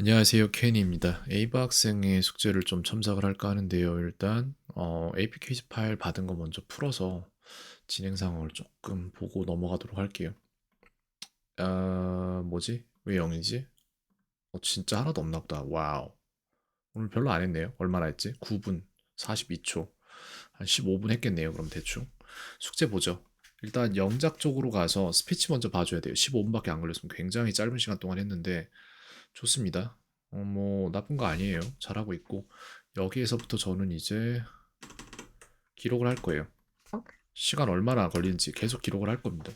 안녕하세요. 케니입니다. 에이바 학생의 숙제를 좀 첨삭을 할까 하는데요. 일단 어, AP 퀴즈 파일 받은 거 먼저 풀어서 진행 상황을 조금 보고 넘어가도록 할게요. 아, 뭐지? 왜 0이지? 어, 진짜 하나도 없나 보다. 와우. 오늘 별로 안 했네요. 얼마나 했지? 9분 42초. 한 15분 했겠네요. 그럼 대충. 숙제 보죠. 일단 영작 쪽으로 가서 스피치 먼저 봐줘야 돼요. 15분밖에 안 걸렸으면 굉장히 짧은 시간 동안 했는데 좋습니다. 어, 뭐 나쁜 거 아니에요. 잘하고 있고 여기에서부터 저는 이제 기록을 할 거예요. 시간 얼마나 걸리는지 계속 기록을 할 겁니다.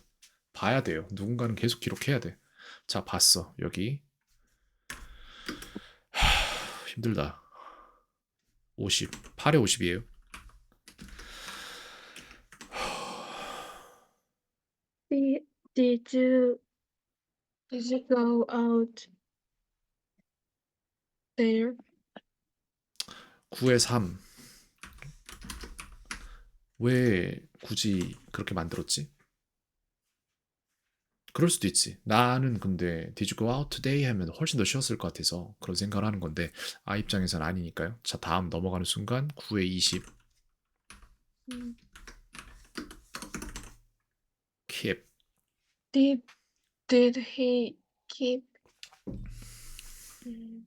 봐야 돼요. 누군가는 계속 기록해야 돼. 자, 봤어. 여기 하, 힘들다. 50, 8에 50이에요. Did, did you did you go out there? 9에 3. 왜 굳이 그렇게 만들었지? 그럴 수도 있지. 나는 근데 Did you go out today 하면 훨씬 더 쉬웠을 것 같아서 그런 생각을 하는 건데 아 입장에서는 아니니까요. 자 다음 넘어가는 순간 9에 20 Mm. keep Did did he keep mm,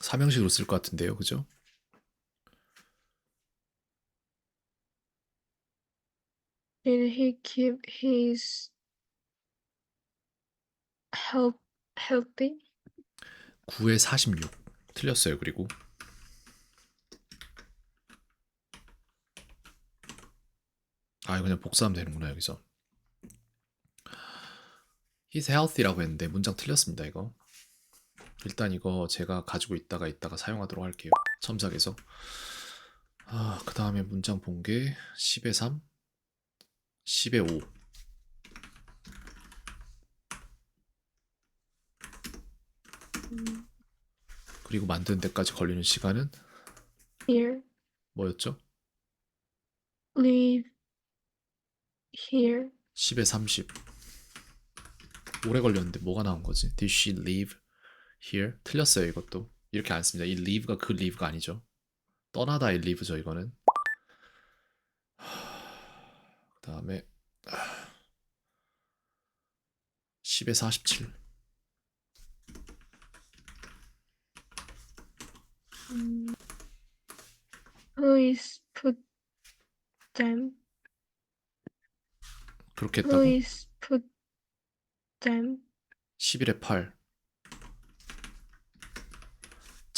삼형식으로 쓸 것 같은데요. 그죠? did he keep his health healthy? 9에 46 틀렸어요. 그리고 아 그냥 복사하면 되는구나 여기서 He's healthy라고 했는데 문장 틀렸습니다 이거 일단 이거 제가 가지고 있다가 있다가 사용하도록 할게요 첨삭해서 아, 그 다음에 문장 본 게 10에 3 10에 5 Mm, 그리고 만드는 데까지 걸리는 시간은 Here, 뭐였죠? leave here. 10에 30 오래 걸렸는데 뭐가 나온 거지? Did she leave here? 틀렸어요 이것도 이렇게 안 씁니다 이 leave가 그 leave가 아니죠 떠나다의 leave죠 이거는 그 다음에 10에 47 Mm. Who is put them? 그렇게 Who 했다고 is put them? 11에 8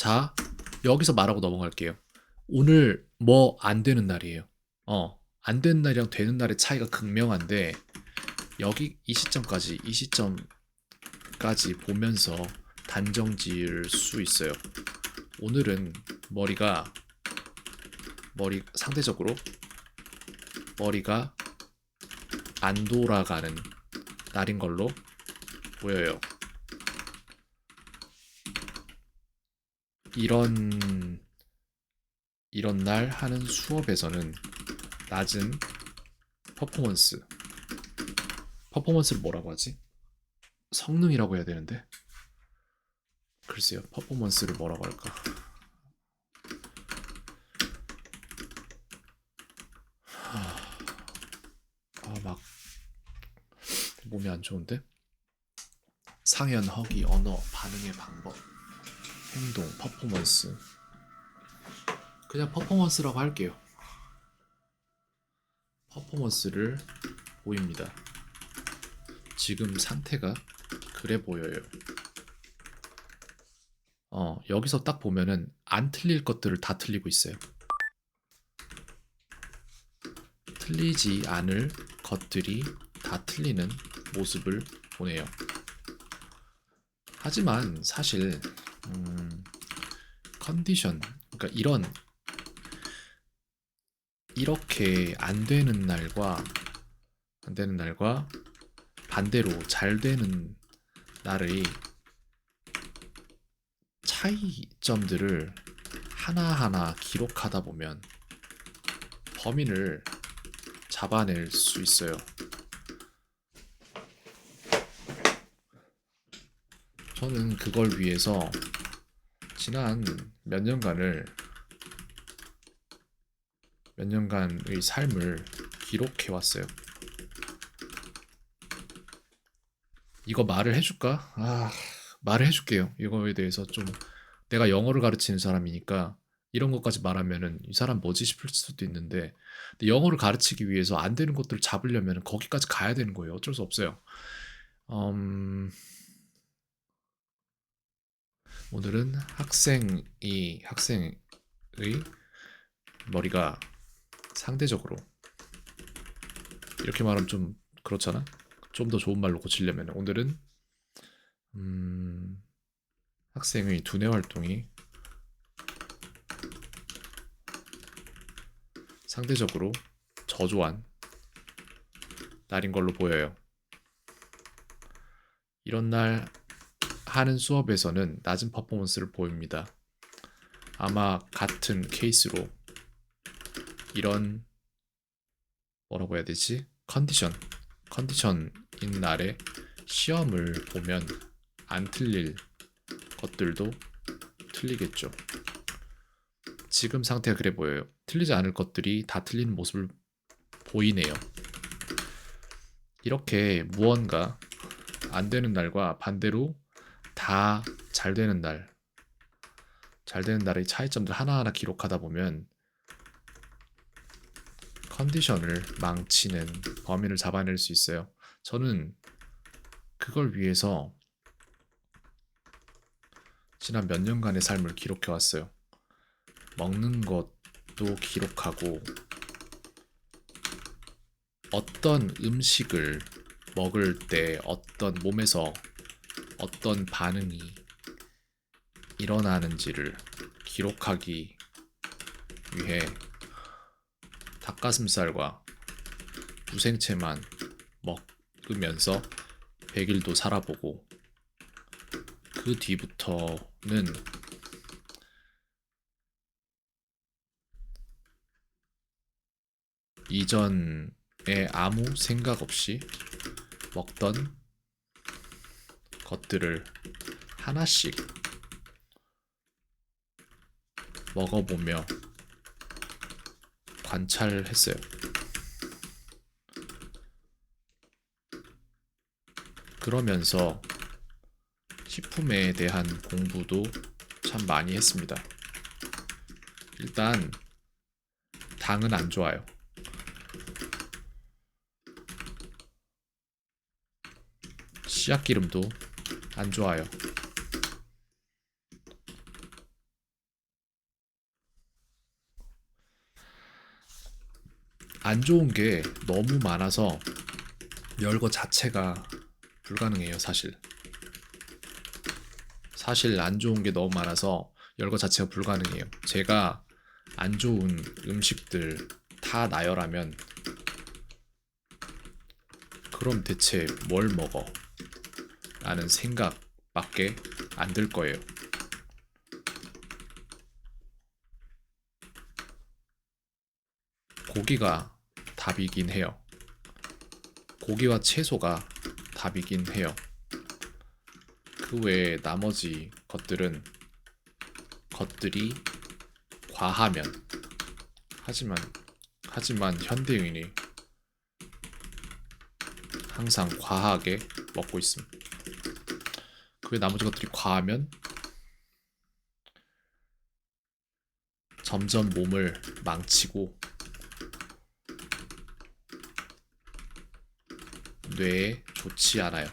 자, 여기서 말하고 넘어갈게요. 오늘 뭐 안 되는 날이에요. 어, 안 되는 날이랑 되는 날의 차이가 극명한데 여기 이 시점까지 이 시점까지 보면서 단정 지을 수 있어요. 오늘은 머리가 머리 상대적으로 머리가 안 돌아가는 날인 걸로 보여요. 이런 이런 날 하는 수업에서는 낮은 퍼포먼스 퍼포먼스를 뭐라고 하지? 성능이라고 해야 되는데 글쎄요 퍼포먼스를 뭐라고 할까? 아막 몸이 안 좋은데? 상현, 허기, 언어, 반응의 방법, 행동, 퍼포먼스. 그냥 퍼포먼스라고 할게요. 퍼포먼스를 보입니다. 지금 상태가 그래 보여요. 어, 여기서 딱 보면은 안 틀릴 것들을 다 틀리고 있어요. 틀리지 않을 것들이 다 틀리는 모습을 보내요. 하지만 사실 음, 컨디션 그러니까 이런 이렇게 안 되는 날과 안 되는 날과 반대로 잘 되는 날의 차이점들을 하나하나 기록하다 보면 범인을 잡아낼 수 있어요. 저는 그걸 위해서 지난 몇 년간을 몇 년간의 삶을 기록해 왔어요. 이거 말을 해줄까? 아, 말을 해줄게요. 이거에 대해서 좀 내가 영어를 가르치는 사람이니까 이런 것까지 말하면은 이 사람 뭐지 싶을 수도 있는데 영어를 가르치기 위해서 안 되는 것들을 잡으려면 거기까지 가야 되는 거예요. 어쩔 수 없어요. 음, 오늘은 학생이 학생의 머리가 상대적으로 이렇게 말하면 좀 그렇잖아. 좀 더 좋은 말로 고치려면 오늘은 음, 학생의 두뇌 활동이 상대적으로 저조한 날인 걸로 보여요. 이런 날 하는 수업에서는 낮은 퍼포먼스를 보입니다. 아마 같은 케이스로 이런 뭐라고 해야 되지? 컨디션 컨디션인 날에 시험을 보면 안 틀릴 것들도 틀리겠죠. 지금 상태가 그래 보여요. 틀리지 않을 것들이 다 틀리는 모습을 보이네요. 이렇게 무언가 안 되는 날과 반대로 다 잘 되는 날, 잘 되는 날의 차이점들 하나하나 기록하다 보면 컨디션을 망치는 범인을 잡아낼 수 있어요. 저는 그걸 위해서 지난 몇 년간의 삶을 기록해 왔어요. 먹는 것도 기록하고 어떤 음식을 먹을 때 어떤 몸에서 어떤 반응이 일어나는지를 기록하기 위해 닭가슴살과 무생채만 먹으면서 100일도 살아보고 그 뒤부터는 이전에 아무 생각 없이 먹던 것들을 하나씩 먹어보며 관찰했어요. 그러면서 식품에 대한 공부도 참 많이 했습니다. 일단 당은 안 좋아요. 씨앗 기름도 안 좋아요. 안 좋은 게 너무 많아서 열거 자체가 불가능해요, 사실. 사실 안 좋은 게 너무 많아서 열거 자체가 불가능해요. 제가 안 좋은 음식들 다 나열하면 그럼 대체 뭘 먹어? 라는 생각밖에 안 들 거예요. 고기가 답이긴 해요. 고기와 채소가 답이긴 해요. 그 외에 나머지 것들은 것들이 과하면 하지만 하지만 현대인이 항상 과하게 먹고 있음. 그외 나머지 것들이 과하면 점점 몸을 망치고 뇌에 좋지 않아요.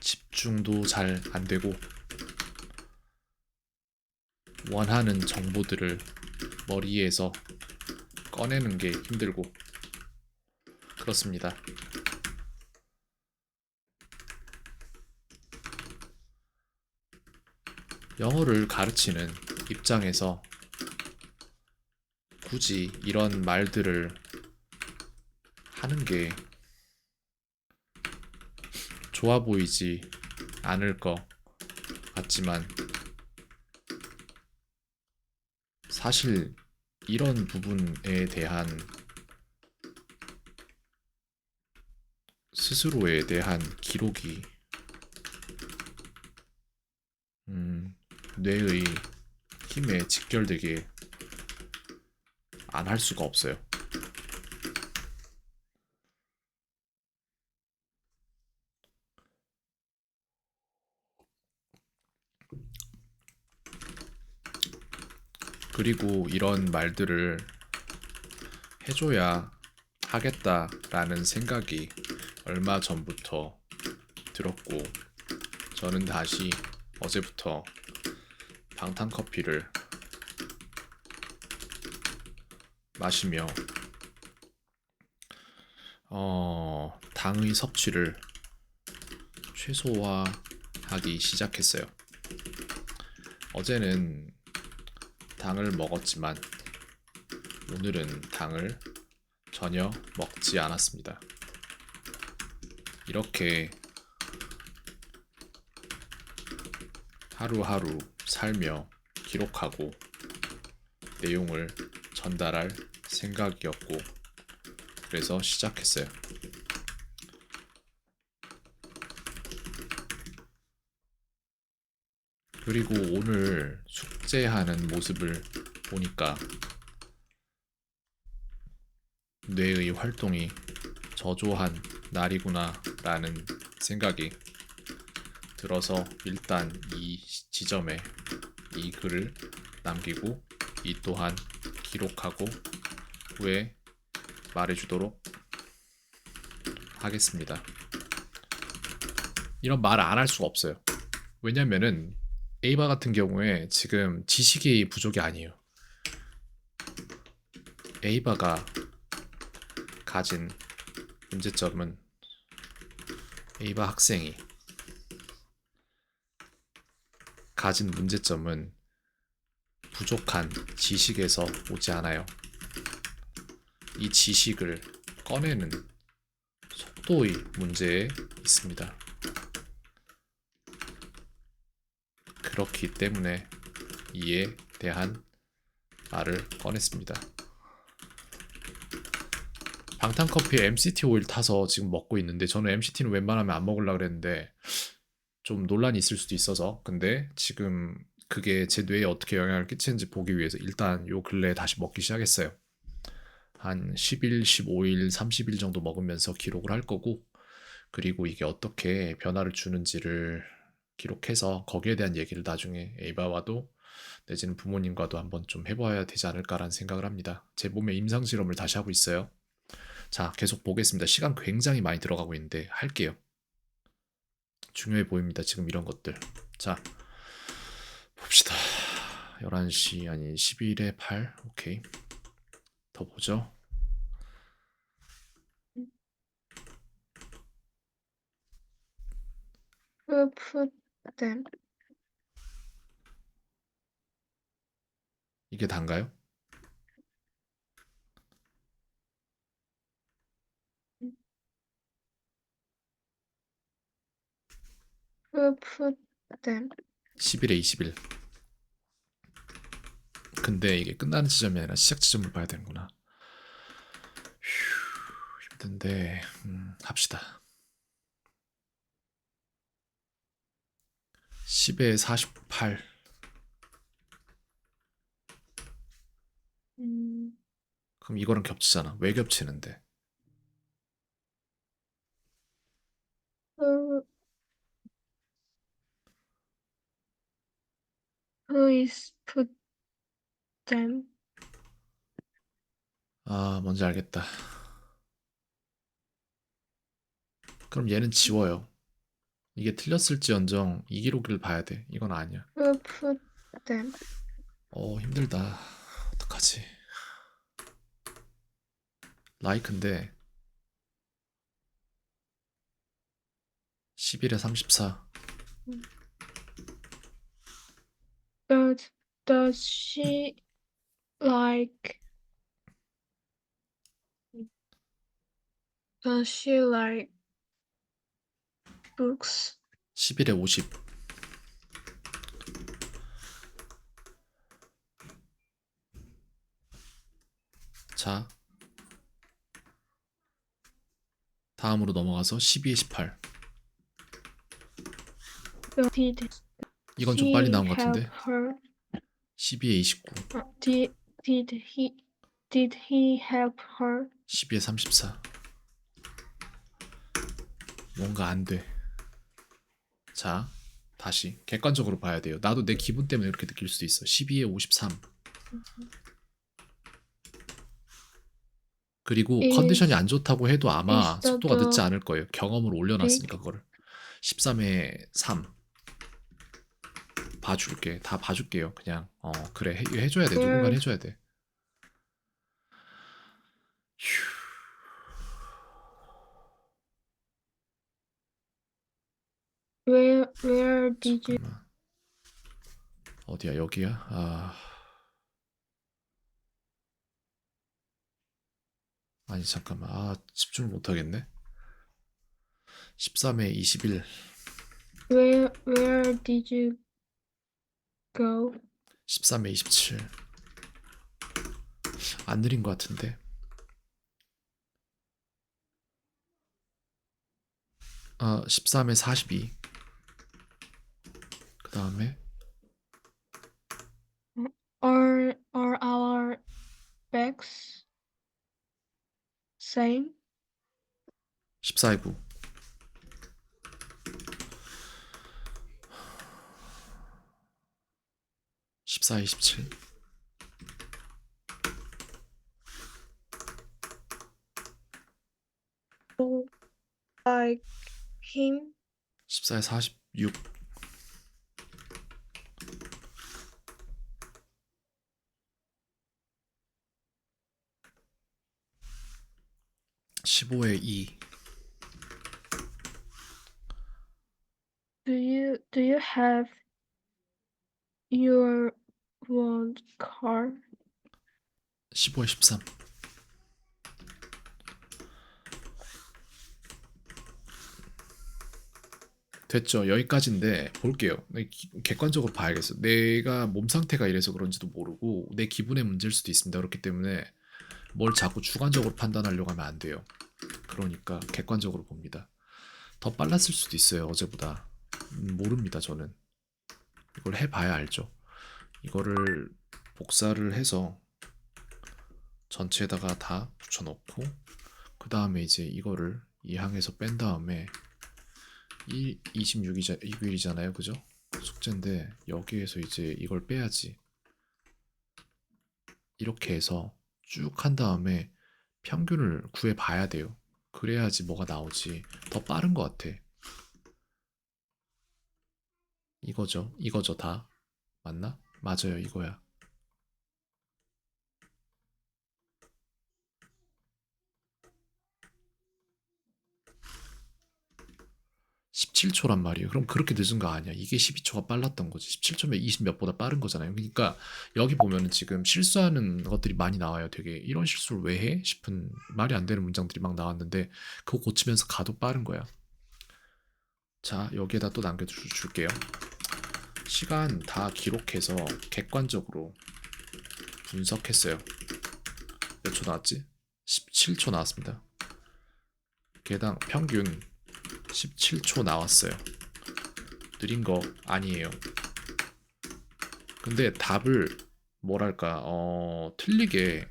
집중도 잘 안 되고 원하는 정보들을 머리에서 꺼내는 게 힘들고 그렇습니다. 영어를 가르치는 입장에서 굳이 이런 말들을 하는 게 좋아 보이지 않을 것 같지만 사실 이런 부분에 대한 스스로에 대한 기록이 음, 뇌의 힘에 직결되게 안 할 수가 없어요. 그리고 이런 말들을 해줘야 하겠다라는 생각이 얼마 전부터 들었고, 저는 다시 어제부터 방탄 커피를 마시며, 어, 당의 섭취를 최소화하기 시작했어요. 어제는 당을 먹었지만, 오늘은 당을 전혀 먹지 않았습니다. 이렇게 하루하루 살며 기록하고 내용을 전달할 생각이었고, 그래서 시작했어요. 그리고 오늘 숙제하는 모습을 보니까 뇌의 활동이 저조한 날이구나 라는 생각이 들어서 일단 이 지점에 이 글을 남기고 이 또한 기록하고 후에 말해주도록 하겠습니다. 이런 말을 안 할 수가 없어요. 왜냐면은 에이바 같은 경우에 지금 지식이 부족이 아니에요. 에이바가 가진 문제점은 에이바 학생이 가진 문제점은 부족한 지식에서 오지 않아요. 이 지식을 꺼내는 속도의 문제에 있습니다. 그렇기 때문에 이에 대한 말을 꺼냈습니다. 방탄커피에 MCT 오일 타서 지금 먹고 있는데 저는 MCT는 웬만하면 안 먹으려고 그랬는데 좀 논란이 있을 수도 있어서 근데 지금 그게 제 뇌에 어떻게 영향을 끼치는지 보기 위해서 일단 요 근래에 다시 먹기 시작했어요. 한 10일, 15일, 30일 정도 먹으면서 기록을 할 거고 그리고 이게 어떻게 변화를 주는지를 기록해서 거기에 대한 얘기를 나중에 에이바와도 내지는 부모님과도 한번 좀 해봐야 되지 않을까라는 생각을 합니다. 제 몸에 임상 실험을 다시 하고 있어요. 자, 계속 보겠습니다. 시간 굉장히 많이 들어가고 있는데 할게요. 중요해 보입니다. 지금 이런 것들. 자, 봅시다. 11시 아니 11에 8. 오케이. 더 보죠. Them? 이게 단가요? Them? 10일에 20일. 근데 이게 끝나는 지점이 아니라 시작 지점을 봐야 되는구나. 휴, 힘든데 음, 합시다. 10에 48. 음, 그럼 이거랑 겹치잖아. 왜 겹치는데? who who is put them? 아, 뭔지 알겠다. 그럼 얘는 지워요. 이게 틀렸을지언정 이 기록을 봐야 돼. 이건 아니야. Who put them? 어, 힘들다. 어떡하지? 라이크인데 11에 34. But does she like? Does she like books? 11에 50. 자. 다음으로 넘어가서 12에 18. Did 이건 좀 빨리 나온 것 같은데. her? 12에 29. Uh, Did did he did he help her? 12에 34. 뭔가 안 돼. 자, 다시 객관적으로 봐야 돼요. 나도 내 기분 때문에 이렇게 느낄 수도 있어. 12에 53. 그리고 is- 컨디션이 안 좋다고 해도 아마 속도가 늦지 않을 거예요. 경험을 올려놨으니까 그거를. 13에 3. 봐줄게. 다 봐줄게요. 그냥. 어 그래 해, 해줘야 돼. 누군가 음. 해줘야 돼. 휴. Where where did you 잠깐만. 어디야 여기야? 아 아니 잠깐만 아 집중을 못하겠네 13에 21 where where did you go? 13에 27 안 느린 것 같은데 아 13에 42 그 다음에 Are are our bags same? 14에 9 14에 27 Like him? 14에 46 15에 2 Do you do you have your own car? 15에 13 됐죠. 여기까지인데 볼게요. 네, 기- 객관적으로 봐야겠어. 내가 몸 상태가 이래서 그런지도 모르고 내 기분의 문제일 수도 있습니다. 그렇기 때문에 뭘 자꾸 주관적으로 판단하려고 하면 안 돼요. 그러니까 객관적으로 봅니다. 더 빨랐을 수도 있어요 어제보다. 음, 모릅니다 저는. 이걸 해봐야 알죠 이거를 복사를 해서 전체에다가 다 붙여넣고 그 다음에 이제 이거를 이 항에서 뺀 다음에 이 26이자 2일이잖아요. 그죠? 숙제인데 여기에서 이제 이걸 빼야지. 이렇게 해서 쭉 한 다음에 평균을 구해 봐야 돼요. 그래야지 뭐가 나오지. 더 빠른 것 같아. 이거죠? 이거죠 다? 맞나 맞아요 이거야 17초란 말이에요. 그럼 그렇게 늦은 거 아니야. 이게 12초가 빨랐던 거지. 17초면 20 몇보다 빠른 거잖아요. 그러니까 여기 보면은 지금 실수하는 것들이 많이 나와요. 되게 이런 실수를 왜 해? 싶은 말이 안 되는 문장들이 막 나왔는데 그거 고치면서 가도 빠른 거야. 자, 여기에다 또 남겨줄게요. 시간 다 기록해서 객관적으로 분석했어요. 몇 초 나왔지? 17초 나왔습니다. 개당 평균 17초 나왔어요. 느린 거 아니에요. 근데 답을 뭐랄까 어 틀리게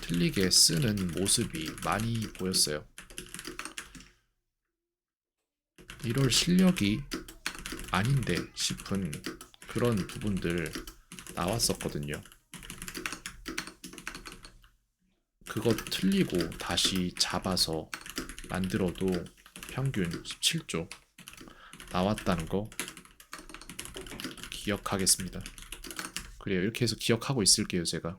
틀리게 쓰는 모습이 많이 보였어요. 이럴 실력이 아닌데 싶은 그런 부분들 나왔었거든요. 그거 틀리고 다시 잡아서 만들어도 평균 17조 나왔다는 거 기억하겠습니다. 그래요. 이렇게 해서 기억하고 있을게요, 제가.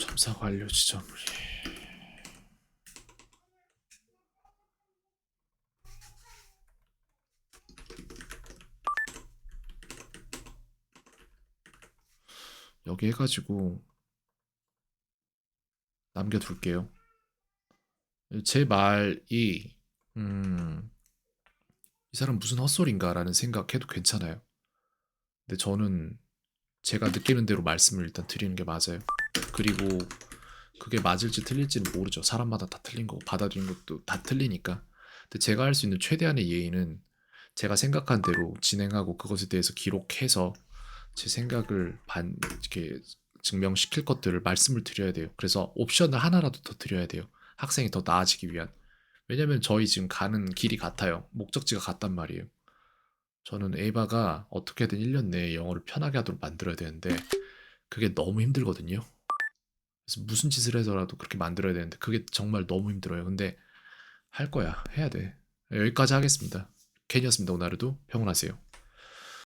점사 완료 지점물 여기 해가지고 남겨둘게요. 제 말이 음, 이 사람 무슨 헛소리인가라는 생각해도 괜찮아요. 근데 저는 제가 느끼는 대로 말씀을 일단 드리는 게 맞아요. 그리고 그게 맞을지 틀릴지는 모르죠. 사람마다 다 틀린 거고 받아들이는 것도 다 틀리니까. 근데 제가 할 수 있는 최대한의 예의는 제가 생각한 대로 진행하고 그것에 대해서 기록해서 제 생각을 반 이렇게 증명시킬 것들을 말씀을 드려야 돼요. 그래서 옵션을 하나라도 더 드려야 돼요. 학생이 더 나아지기 위한. 왜냐면 저희 지금 가는 길이 같아요. 목적지가 같단 말이에요. 저는 에이바가 어떻게든 1년 내에 영어를 편하게 하도록 만들어야 되는데 그게 너무 힘들거든요. 그래서 무슨 짓을 해서라도 그렇게 만들어야 되는데 그게 정말 너무 힘들어요. 근데 할 거야. 해야 돼. 여기까지 하겠습니다. 캔이었습니다. 오늘도 평온하세요.